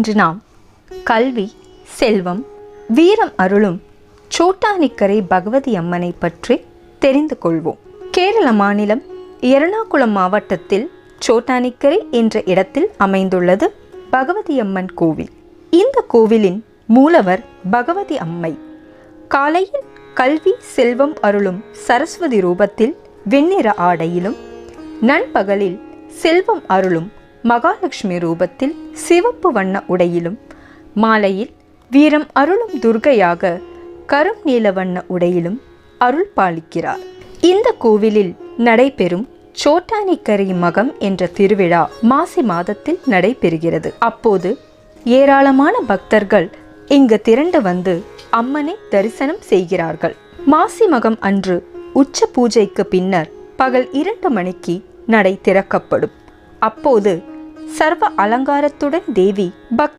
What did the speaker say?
இன்று நாம் கல்வி செல்வம் வீரம் அருளும் சோட்டானிக்கரை பகவதி அம்மனை பற்றி தெரிந்து கொள்வோம். கேரள மாநிலம் எர்ணாகுளம் மாவட்டத்தில் சோட்டானிக்கரை என்ற இடத்தில் அமைந்துள்ளது பகவதி அம்மன் கோவில். இந்த கோவிலின் மூலவர் பகவதி அம்மை. காலையில் கல்வி செல்வம் அருளும் சரஸ்வதி ரூபத்தில் வெண்ணிற ஆடையிலும் நண்பகலில் செல்வம் அருளும் மகாலட்சுமி ரூபத்தில் சிவப்பு வண்ண உடையிலும் மாலையில் வீரம் அருளும் துர்கையாக கரும் நீல வண்ண உடையிலும் அருள் பாலிக்கிறார். இந்த கோவிலில் நடைபெறும் சோட்டானிக்கரை மகம் என்ற திருவிழா மாசி மாதத்தில் நடைபெறுகிறது. அப்போது ஏராளமான பக்தர்கள் இங்கு திரண்டு வந்து அம்மனை தரிசனம் செய்கிறார்கள். மாசி மகம் அன்று உச்ச பூஜைக்கு பின்னர் பகல் இரண்டு மணிக்கு நடை திறக்கப்படும். அப்போது சர்வ அலங்காரத்துடன் தேவி பக்தி